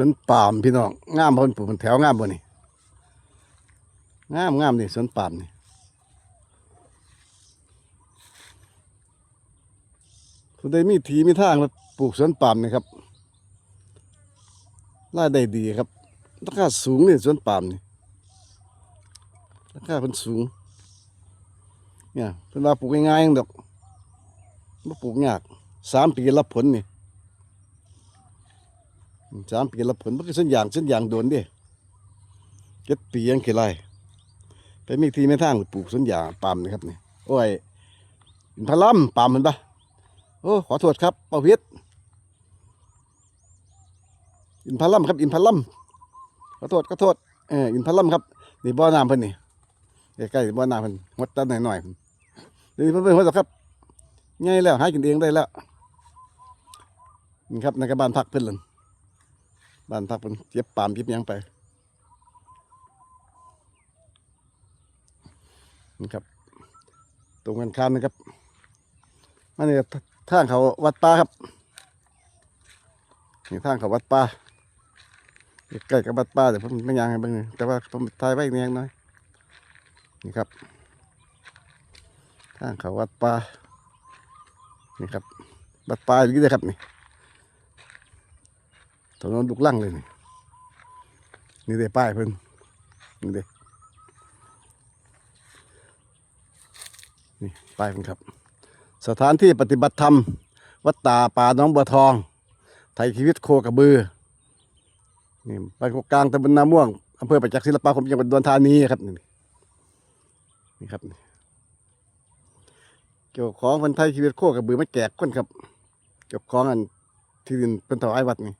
วนปาล์มพี่น้องงามบนปลูกเป็นแถวงามบนนี่งามงามนี่สวนปาล์มนี่ผู้ใดมีทีมีทางมาปลูกสวนปาล์มนี่ครับรายได้ดีครับราคาสูงนี่สวนปาล์มนี่ราคาเป็นสูงเนี่ยเพิ่นว่าปลูกง่ายๆดอกบ่ปลูกยากสามปีรับผลนี่ สามปีรับผลมันก็เส้นอย่างเส้นอย่างโดนดิเจ็ดปียังกี่ไรไปมีที่ไม่ทางปลูกสวนยางปาล์มนี่ครับนี่โอ้ยอินทลัมปาล์มเห็นปะโอ้ขอโทษครับประวิตรอินทผลัมครับ อินทผลัมขอโทษขอโทษเอออินทผลัมครับนี่บ่อน้ำเพิ่นนี่ใกล้ๆบ่อน้ำเพิ่นงดตันหน่อยๆเดี๋ยวนี้เพื่อนๆเขาจครับง่ายแล้วหากินเองได้แล้วนี่ครับในกระบานพักเพื่นเลย บ้านพักเพิ่นเจ็บปามเจ็บยังไปนี่ครับ ตรงกันข้ามนะครับมันนี่ทางเขาวัดป่าครับนี่ทางเขาวัดป่าใกล้กับวัดป่าแต่ผมไม่ยังให้เบิ่งนี่แต่ว่าผมถ่ายไว้เนียงน้อยนี่ครับทางเขาวัดป่านี่ครับวัดป่าอย่างนี้เลยครับนี่ ถนนลูกลังเลยนี่นี่เด้ป้ายเพิ่นนี่เด้นี่ป้ายเพิ่นครับ สถานที่ปฏิบัติธรรม วัดตาป่าน้องบัวทอง ไทยชีวิตโคกระบือนี่บ้านโคกลางตำบลนาม่วงอำเภอประจักษ์ศิลปาคมจังหวัดอุดรธานีครับนี่นี่ครับนี่เกี่ยวของคนไทยชีวิตโคกระบือไม่แจกคนครับเกี่ยวของอันที่ดินเป็นถวายวัดนี่